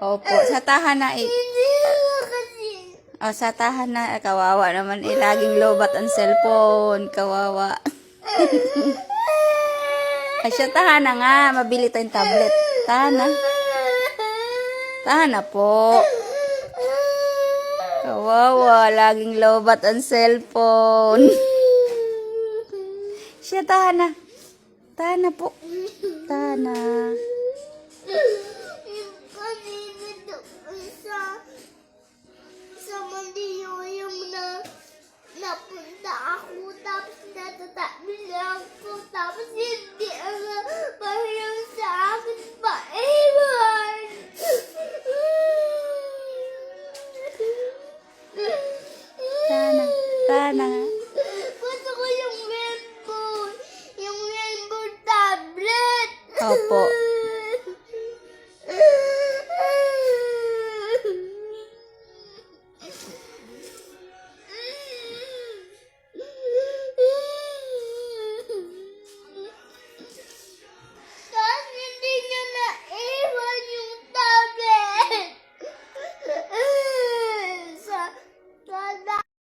Opo, sa tahan na eh. O, sa tahan na. Kawawa naman eh. Laging lobat ang cellphone. Kawawa. Ay, siya, tahan na nga. Mabili tayong tablet. Tahan na. Tahan na po. Kawawa. Laging lobat ang cellphone. Siya, tahan na. Tahan na po. Tahan na. na ako, tapos natatabi lang ako, tapos hindi ang parang sa akin pa iwan. Sana, sana nga. Gusto ko yung rainbow, yung rainbow tablet. Opo.